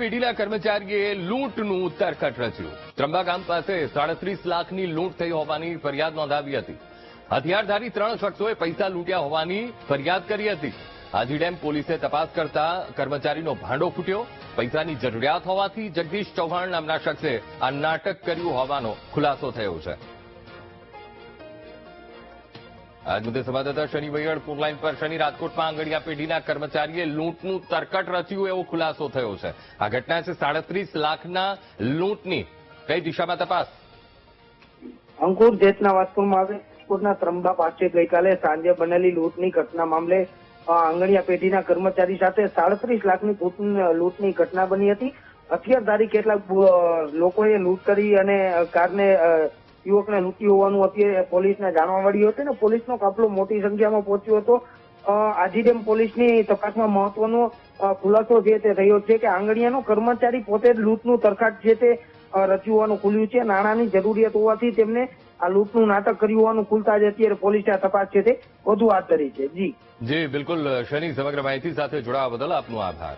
પેઢીના કર્મચારીએ લૂંટનું તરકટ રચ્યું. ત્રંબા ગામ પાસે સાડત્રીસ લાખની લૂંટ થઈ હોવાની ફરિયાદ નોંધાવી હતી. હથિયારધારી ત્રણ શખ્સોએ પૈસા લૂંટ્યા હોવાની ફરિયાદ કરી હતી. હાજીડેમ પોલીસે તપાસ કરતા કર્મચારીનો ભાંડો ફૂટ્યો. પૈસાની જરૂરિયાત હોવાથી જગદીશ ચૌહાણ નામના શખ્સે આ નાટક કર્યું હોવાનો ખુલાસો થયો છે. આજ મુદ્દે સંવાદદાતા શનિ વૈયડ ફોનલાઈન પર શનિ, રાજકોટમાં આંગડિયા પેઢીના કર્મચારીએ લૂંટનું તરકટ રચ્યું એવો ખુલાસો થયો છે. આ ઘટના છે સાડત્રીસ લાખના લૂંટની. કઈ દિશામાં તપાસ? અંકુર જેતના વાસ્તવમાં આવે રાજકોટના ત્રંબા પાસે ગઈકાલે સાંજે બનેલી લૂંટની ઘટના મામલે આંગણીયા આંગણિયા પેઢીના કર્મચારી સાથે સાડત્રીસ લાખની લૂંટની- ઘટના બની હતી. હથિયારધારી કેટલાક લોકોએ લૂંટ કરી અને કારને યુવકને લૂંટી હોવાનું અત્યારે પોલીસને જાણવા મળ્યું હતું ને પોલીસનો કાફલો મોટી સંખ્યામાં પહોંચ્યો હતો. આજીડેમ પોલીસની તપાસમાં મહત્વનો ખુલાસો જે તે થયો છે કે આંગણિયાનો કર્મચારી પોતે જ લૂંટનું તરખાટ છે તે રચ્યું ખુલ્યું છે. નાણાંની જરૂરિયાત હોવાથી તેમને આ લૂંટનું નાટક કર્યું હોવાનું ખુલતા જ અત્યારે પોલીસે આ તપાસ છે તે વધુ હાથ ધરી છે. જી. જી, બિલકુલ, શનિ, સમગ્ર માહિતી સાથે જોડાવા બદલ આપનો આભાર.